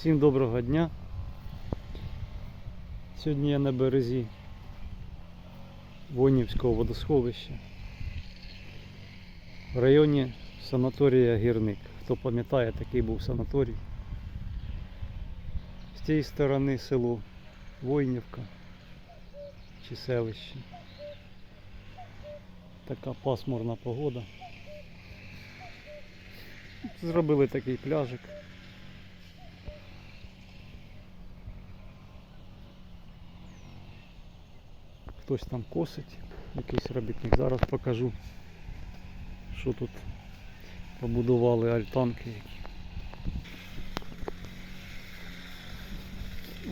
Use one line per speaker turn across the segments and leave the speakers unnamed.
Всім доброго дня. Сьогодні я на березі Вонівського водосховища в районі санаторія Гірник. Хто пам'ятає, такий був санаторій. З цієї сторони село Войнівка чи селище. Така пасмурна погода. Зробили такий пляжик. Хтось там косить, якийсь робітник. Зараз покажу, що тут побудували альтанки. які.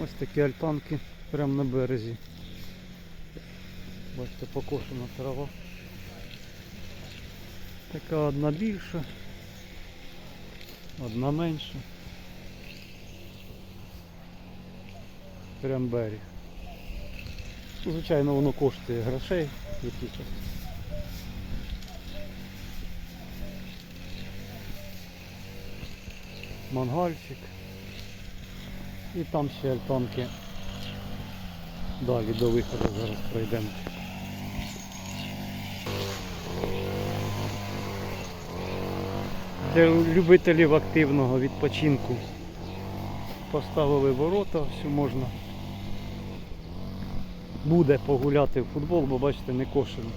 Ось такі альтанки прямо на березі. Бачите, покошена трава. Така одна більша, одна менша. Прям берег. Звичайно, воно коштує грошей якихось. Мангальчик. І там ще альтанки. Далі до виходу зараз пройдемо. Для любителів активного відпочинку поставили ворота, все можна буде погуляти в футбол, бо бачите, не кошено.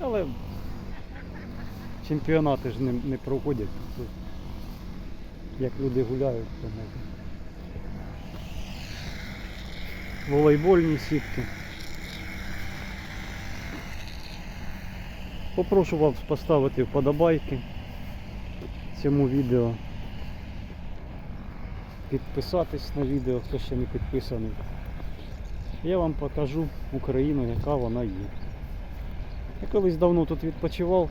Але чемпіонати ж не, не проходять. Як люди гуляють, то можна. Волейбольні сітки. Попрошу вас поставити вподобайки цьому відео. Підписатись на відео, хто ще не підписаний. Я вам покажу Україну, яка вона є. Я колись давно тут відпочивав.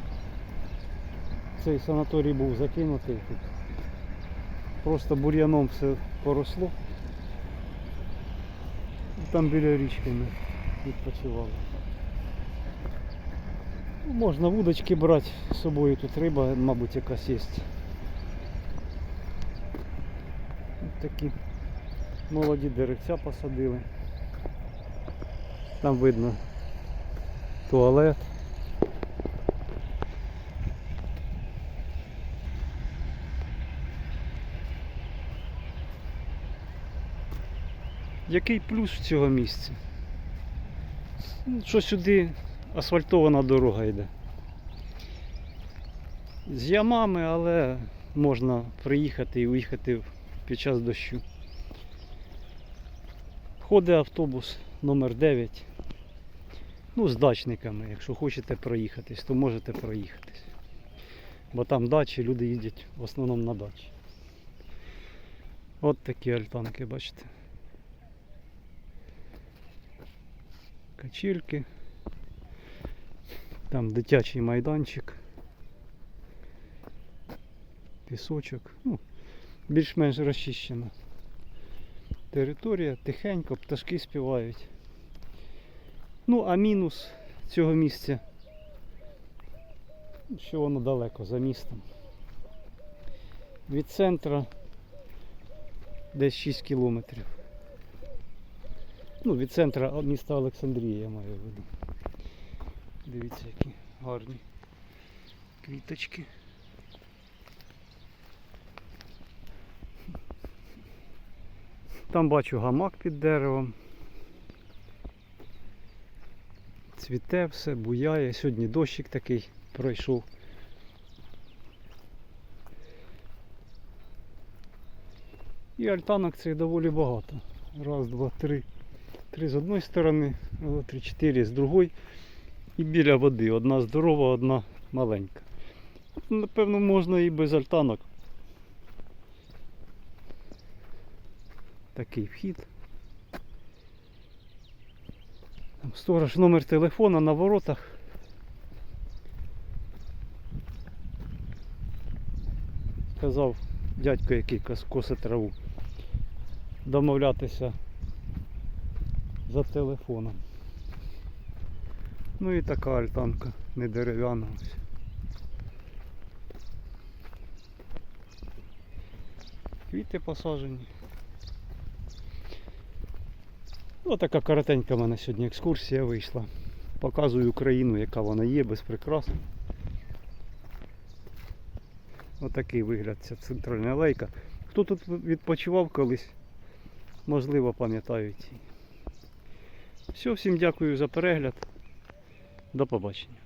Цей санаторій був закинутий тут. Просто бур'яном все поросло. Там біля річки ми відпочивали. Ну, Можна вудочки брати з собою, тут риба, мабуть, якась є. Такі молоді деревця посадили. Там видно туалет. Який плюс цього місця? Ну, Що сюди асфальтована дорога йде. З ямами, але можна приїхати і уїхати під час дощу. Ходить автобус номер 9. Ну, з дачниками. Якщо хочете проїхатись, то можете проїхатись. Бо там дачі, люди їздять в основному на дачі. От такі альтанки, бачите. Качельки. Там дитячий майданчик. Пісочок. Ну, більш-менш розчищена територія, тихенько, пташки співають. Ну, а мінус цього місця, що воно далеко за містом. Від центра десь 6 кілометрів. Ну, від центра міста Олександрія я маю в виду. Дивіться, які гарні квіточки. Там бачу гамак під деревом. Цвіте все, буяє. Сьогодні дощик такий пройшов. І альтанок цих доволі багато. Раз, два, три. Три з одної сторони, три, чотири з другої. І біля води. Одна здорова, одна маленька. Напевно, можна і без альтанок. Такий вхід. Там Сторож номер телефона на воротах. Казав дядько, який кос- косить траву. Домовлятися за телефоном. Ну і така альтанка, не дерев'яна. квіти посаджені. така коротенька в мене сьогодні екскурсія вийшла. Показую Україну, яка вона є, без прикрас. Отакий вигляд ця центральна алейка. Хто тут відпочивав колись, можливо, пам'ятають. Все, всім дякую за перегляд. До побачення.